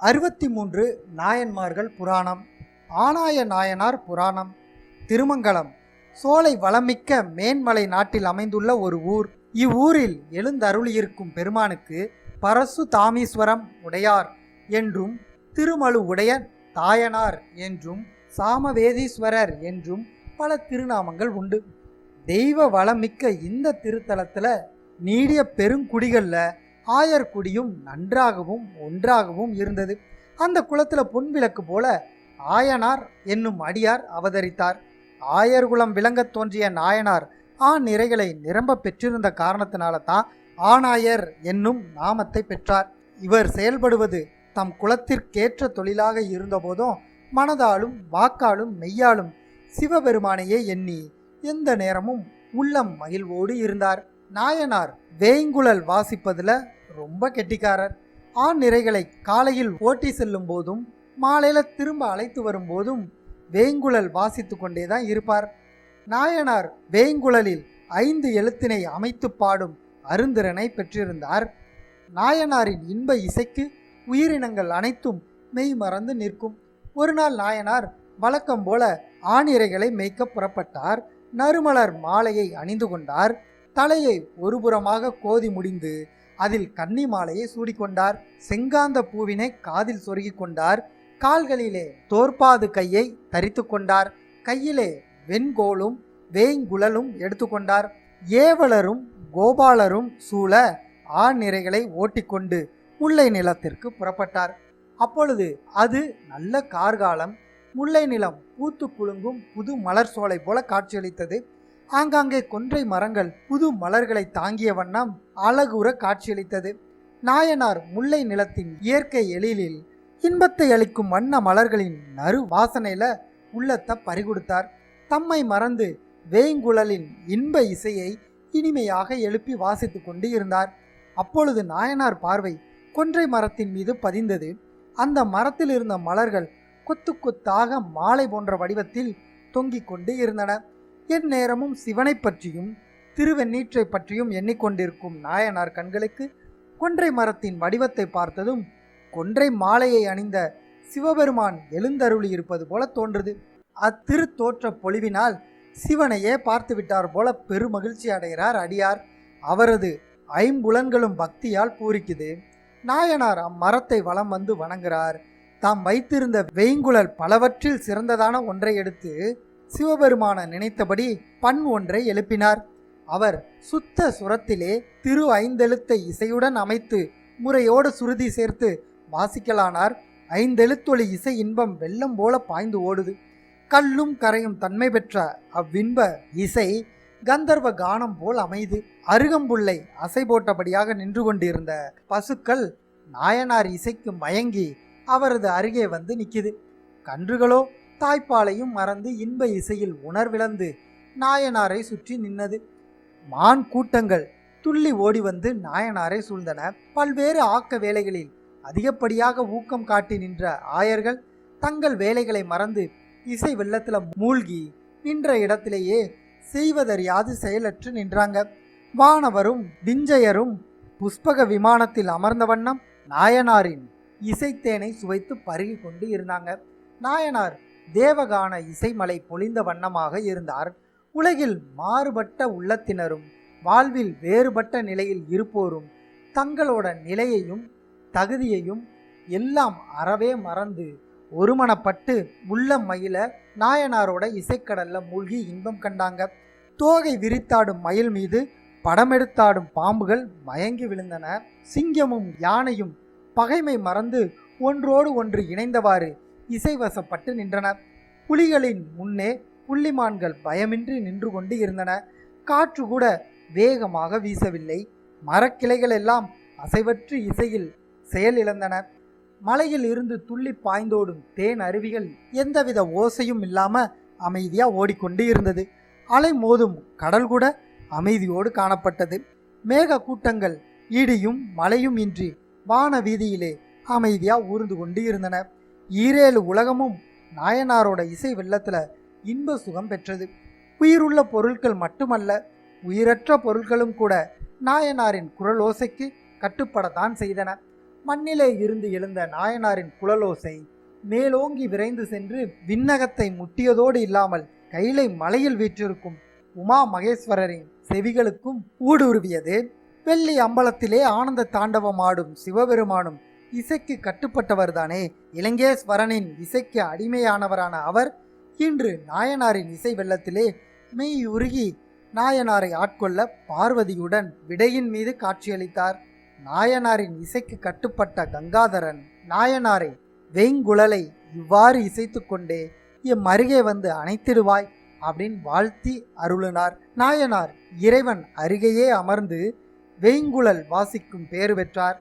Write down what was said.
அறுபத்தி மூன்று நாயன்மார்கள் புராணம் ஆனாய நாயனார் புராணம் திருமங்கலம் சோலை வளமிக்க மேன்மலை நாட்டில் அமைந்துள்ள ஒரு ஊர். இவ்வூரில் எழுந்தருளியிருக்கும் பெருமானுக்கு பரசு தாமீஸ்வரம் உடையார் என்றும் திருமலு உடைய தாயனார் என்றும் சாமவேதீஸ்வரர் என்றும் பல திருநாமங்கள் உண்டு. தெய்வ வளமிக்க இந்த திருத்தலத்தில் நீடிய பெருங்குடிகளில் ஆயர்குடியும் நன்றாகவும் ஒன்றாகவும் இருந்தது. அந்த குளத்தில் பொன் விளக்கு போல ஆயனார் என்னும் அடியார் அவதரித்தார். ஆயர்குலம் விளங்கத் தோன்றிய நாயனார் ஆ நிறைகளை நிரம்ப பெற்றிருந்த காரணத்தினால தான் ஆணாயர் என்னும் நாமத்தை பெற்றார். இவர் செயல்படுவது தம் குலத்திற்கேற்ற தொழிலாக இருந்தபோதும் மனதாலும் வாக்காலும் மெய்யாலும் சிவபெருமானையே எண்ணி எந்த நேரமும் உள்ளம் மகிழ்வோடு இருந்தார். நாயனார் வேய்ங்குழல் வாசிப்பதில் ரொம்ப கெட்டிக்காரர். ஆண் நிறைகளை காலையில் ஓட்டி செல்லும் போதும் மாலையில் திரும்ப அழைத்து வரும்போதும் வேய்ங்குழல் வாசித்து கொண்டே தான் இருப்பார். நாயனார் வேய்ங்குழலில் ஐந்து எழுத்தினை அமைத்து பாடும் அருந்திறனை பெற்றிருந்தார். நாயனாரின் இன்ப இசைக்கு உயிரினங்கள் அனைத்தும் மெய் மறந்து நிற்கும். ஒரு நாள் நாயனார் வழக்கம் போல ஆணிரைகளை மேய்க்க புறப்பட்டார். நறுமலர் மாலையை அணிந்து கொண்டார். தலையை ஒருபுறமாக கோதி முடிந்து அதில் கன்னி மாலையை சூடிக்கொண்டார். செங்காந்த பூவினை காதில் சொருகிக் கொண்டார். கால்களிலே தோற்பாது கையை தரித்து கொண்டார். கையிலே வெண்கோலும் வேய்குழலும் எடுத்துக்கொண்டார் ஏவலரும் கோபாலரும் சூழ ஆண்நிறைகளை ஓட்டிக்கொண்டு முல்லை நிலத்திற்கு புறப்பட்டார். அப்பொழுது அது நல்ல கார்காலம். முல்லை நிலம் பூத்து குலுங்கும் புது மலர் சோலை போல காட்சியளித்தது. ஆங்காங்கே கொன்றை மரங்கள் புது மலர்களை தாங்கிய வண்ணம் அழகுற காட்சியளித்தது. நாயனார் முல்லை நிலத்தின் இயற்கை எழிலில் இன்பத்தை அளிக்கும் வண்ண மலர்களின் நறு வாசனையில உள்ளத்தை பறிகொடுத்தார். தம்மை மறந்து வேங்குழலின் இன்ப இசையை இனிமையாக எழுப்பி வாசித்து கொண்டு இருந்தார். அப்பொழுது நாயனார் பார்வை கொன்றை மரத்தின் மீது பதிந்தது. அந்த மரத்தில் இருந்த மலர்கள் கொத்து கொத்தாக மாலை போன்ற வடிவத்தில் தொங்கிக் கொண்டு இருந்தன. எந்நேரமும் சிவனை பற்றியும் திருவெண்ணீற்றை பற்றியும் எண்ணிக்கொண்டிருக்கும் நாயனார் கண்களுக்கு கொன்றை மரத்தின் வடிவத்தை பார்த்ததும் கொன்றை மாலையை அணிந்த சிவபெருமான் எழுந்தருளி இருப்பது போல தோன்றுது. அத்திரு தோற்ற சிவனையே பார்த்து விட்டார் போல பெருமகிழ்ச்சி அடைகிறார் அடியார். அவரது ஐம்புலன்களும் பக்தியால் பூரிக்குது. நாயனார் அம்மரத்தை வலம் வந்து வணங்குகிறார். தாம் வைத்திருந்த வெய்ங்குழல் பலவற்றில் சிறந்ததான ஒன்றை எடுத்து சிவபெருமான நினைத்தபடி பண் ஒன்றை எழுப்பினார். அவர் சுத்த சுரத்திலே திரு ஐந்தெழுத்தை இசையுடன் அமைத்து முறையோடு சுருதி சேர்த்து வாசிக்கலானார். ஐந்தெழுத்தொளி இசை இன்பம் வெள்ளம் போல பாய்ந்து ஓடுது. கல்லும் கரையும் தன்மை பெற்ற அவ்வின்ப இசை கந்தர்வ கானம் போல் அமைது. அருகம்புல்லை அசை போட்டபடியாக நின்று கொண்டிருந்த பசுக்கள் நாயனார் இசைக்கு மயங்கி அவரது அருகே வந்து நிற்கிது கன்றுகளோ தாய்ப்பாலையும் மறந்து இன்ப இசையில் உணர்விழந்து நாயனாரை சுற்றி நின்னது. மான் கூட்டங்கள் துள்ளி ஓடி வந்து நாயனாரை சூழ்ந்தன. பல்வேறு ஆக்க வேலைகளில் அதிகப்படியாக ஊக்கம் காட்டி நின்ற ஆயர்கள் தங்கள் வேலைகளை மறந்து இசை வெள்ளத்தில் மூழ்கி நின்ற இடத்திலேயே செய்வதறியாது செயலற்று நின்றாங்க. வானவரும் விஞ்சையரும் புஷ்பக விமானத்தில் அமர்ந்த வண்ணம் நாயனாரின் இசைத்தேனை சுவைத்து பருகி கொண்டு இருந்தாங்க. நாயனார் தேவகான இசைமலை பொழிந்த வண்ணமாக இருந்தார். உலகில் மாறுபட்ட உள்ளத்தினரும் வாழ்வில் வேறுபட்ட நிலையில் இருப்போரும் தங்களோட நிலையையும் தகுதியையும் எல்லாம் அறவே மறந்து ஒருமனப்பட்டு உள்ள மயில நாயனாரோட இசைக்கடல்ல மூழ்கி இன்பம் கண்டாங்க. தோகை விரித்தாடும் மயில் மீது படமெடுத்தாடும் பாம்புகள் மயங்கி விழுந்தன. சிங்கமும் யானையும் பகைமை மறந்து ஒன்றோடு ஒன்று இணைந்தவாறு இசைவசப்பட்டு நின்றன. புலிகளின் முன்னே புள்ளிமான்கள் பயமின்றி நின்று கொண்டு இருந்தன. காற்று கூட வேகமாக வீசவில்லை. மரக்கிளைகள் எல்லாம் அசைவற்று இசையில் செயலிழந்தன மலையில் இருந்து துள்ளி பாய்ந்தோடும் தேன் அருவிகள் எந்தவித ஓசையும் இல்லாம அமைதியா ஓடிக்கொண்டு இருந்தது. அலை மோதும் கடல் கூட அமைதியோடு காணப்பட்டது. மேக கூட்டங்கள் இடியும் மழையும் இன்றி வான வீதியிலே அமைதியா ஊர்ந்து கொண்டு இருந்தன. ஈரேழு உலகமும் நாயனாரோட இசை வெள்ளத்தில் இன்ப சுகம் பெற்றது. உயிருள்ள பொருட்கள் மட்டுமல்ல உயிரற்ற பொருட்களும் கூட நாயனாரின் குரலோசைக்கு கட்டுப்படத்தான் செய்தன. மண்ணிலே இருந்து எழுந்த நாயனாரின் குழலோசை மேலோங்கி விரைந்து சென்று விண்ணகத்தை முட்டியதோடு இல்லாமல் கைலை மலையில் வீற்றிருக்கும் உமா மகேஸ்வரரின் செவிகளுக்கும் ஊடுருவியது. வெள்ளி அம்பலத்திலே ஆனந்த தாண்டவம் ஆடும் சிவபெருமானும் இசைக்கு கட்டுப்பட்டவர்தானே இலங்கேஸ்வரனின் இசைக்கு அடிமையானவரான அவர் இன்று நாயனாரின் இசை வெள்ளத்திலே மெய் உருகி நாயனாரை ஆட்கொள்ள பார்வதியுடன் விடையின் மீது காட்சியளித்தார். நாயனாரின் இசைக்கு கட்டுப்பட்ட கங்காதரன் நாயனாரை வெங்குழலை இவ்வாறு இசைத்து கொண்டே எம் அருகே வந்து அணைத்திடுவாய் அப்படின்னு வாழ்த்தி அருளினார். நாயனார் இறைவன் அருகேயே அமர்ந்து வெய்ங்குழல் வாசிக்கும் பேறு பெற்றார்.